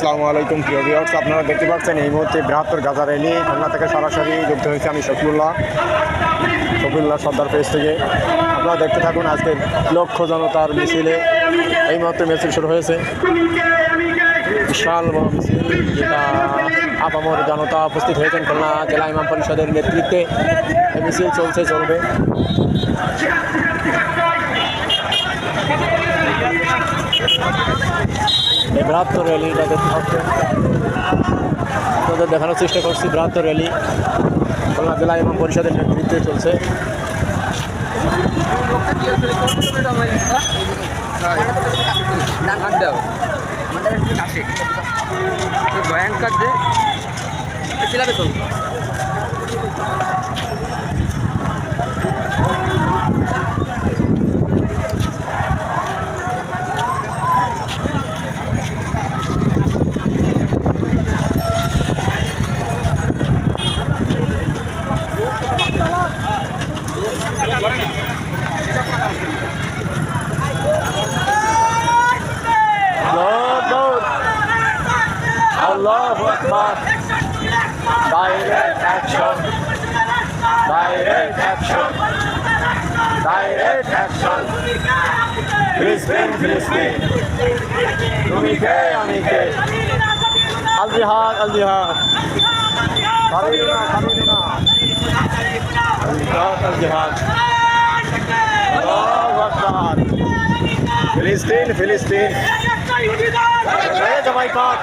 আসসালামু আলাইকুম, প্রিয় ভিউয়ার্স। আপনারা দেখতে পাচ্ছেন, এই মুহূর্তে বৃহত্তর গাজা র্যালি। খুলনা থেকে সরাসরি যুক্ত হয়েছে আমি শফিউল্লাহ। শফিউল্লাহ সর্দার পেজ থেকে। আপনারা দেখতে থাকুন আজকে লক্ষ জনতার মিছিলে। এই মুহূর্তে মিছিল শুরু হয়েছে। বিশাল বড় মিছিল, যেটা আপামর জনতা উপস্থিত হয়েছেন খুলনা জেলা ইমাম পরিষদের নেতৃত্বে। এই মিছিল চলছে, চলবে। বৃহত্তর র্যালি পাচ্ছেন আপনাদের দেখানোর চেষ্টা করছি বৃহত্তর র্যালি। খুলনা জেলা এবং পরিষদের নেতৃত্বে চলছে। ভয়ঙ্কর যে Allahu Akbar. Direct action. Direct action. Direct action. Brisbane, Brisbane. Rumike, Amike. Al Jihad, Al Jihad. Karina, Karina. Al Jihad, Al Jihad. Allahu Akbar. Filistin, Filistin. আল্লাহু আকবার